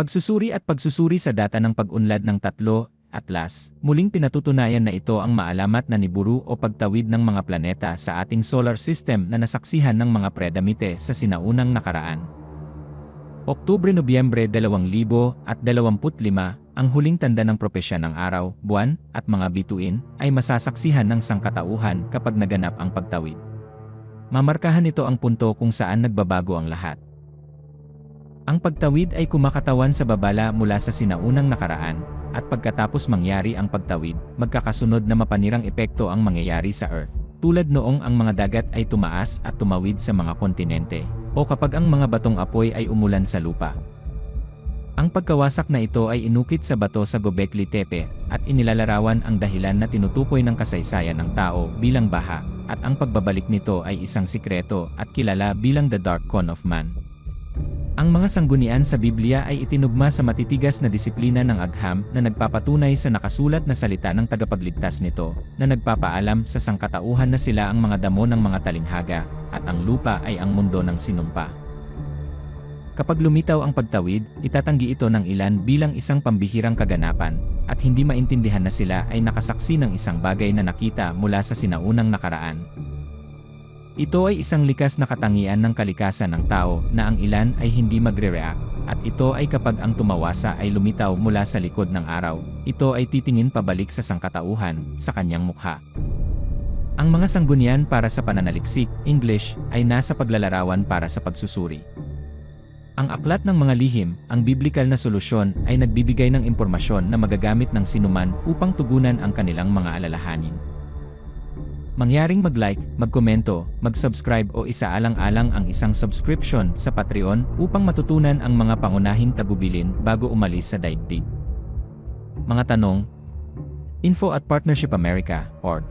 Pagsusuri at pagsusuri sa data ng pag-unlad ng tatlo, atlas, muling pinatutunayan na ito ang maalamat na niburu o pagtawid ng mga planeta sa ating solar system na nasaksihan ng mga predamite sa sinaunang nakaraan. Oktubre-Nobyembre 2025, ang huling tanda ng propesya ng araw, buwan, at mga bituin ay masasaksihan ng sangkatauhan kapag naganap ang pagtawid. Mamarkahan ito ang punto kung saan nagbabago ang lahat. Ang pagtawid ay kumakatawan sa babala mula sa sinaunang nakaraan, at pagkatapos mangyari ang pagtawid, magkakasunod na mapanirang epekto ang mangyayari sa Earth. Tulad noong ang mga dagat ay tumaas at tumawid sa mga kontinente, o kapag ang mga batong apoy ay umulan sa lupa. Ang pagkawasak na ito ay inukit sa bato sa Gobekli Tepe at inilalarawan ang dahilan na tinutukoy ng kasaysayan ng tao bilang baha at ang pagbabalik nito ay isang sikreto at kilala bilang the Dark Con of Man. Ang mga sanggunian sa Biblia ay itinugma sa matitigas na disiplina ng agham na nagpapatunay sa nakasulat na salita ng tagapagligtas nito, na nagpapaalam sa sangkatauhan na sila ang mga damo ng mga talinghaga, at ang lupa ay ang mundo ng sinumpa. Kapag lumitaw ang pagtawid, itatanggi ito ng ilan bilang isang pambihirang kaganapan, at hindi maintindihan na sila ay nakasaksi ng isang bagay na nakita mula sa sinaunang nakaraan. Ito ay isang likas na katangian ng kalikasan ng tao na ang ilan ay hindi magre-react, at ito ay kapag ang tumawasa ay lumitaw mula sa likod ng araw, ito ay titingin pabalik sa sangkatauhan, sa kanyang mukha. Ang mga sanggunian para sa pananaliksik, English, ay nasa paglalarawan para sa pagsusuri. Ang aklat ng mga lihim, ang biblikal na solusyon ay nagbibigay ng impormasyon na magagamit ng sinuman upang tugunan ang kanilang mga alalahanin. Mangyaring mag-like, magkomento, mag-subscribe o isaalang-alang ang isang subscription sa Patreon upang matutunan ang mga pangunahing tagubilin bago umalis sa daigdig. Mga tanong, info at Partnership America, or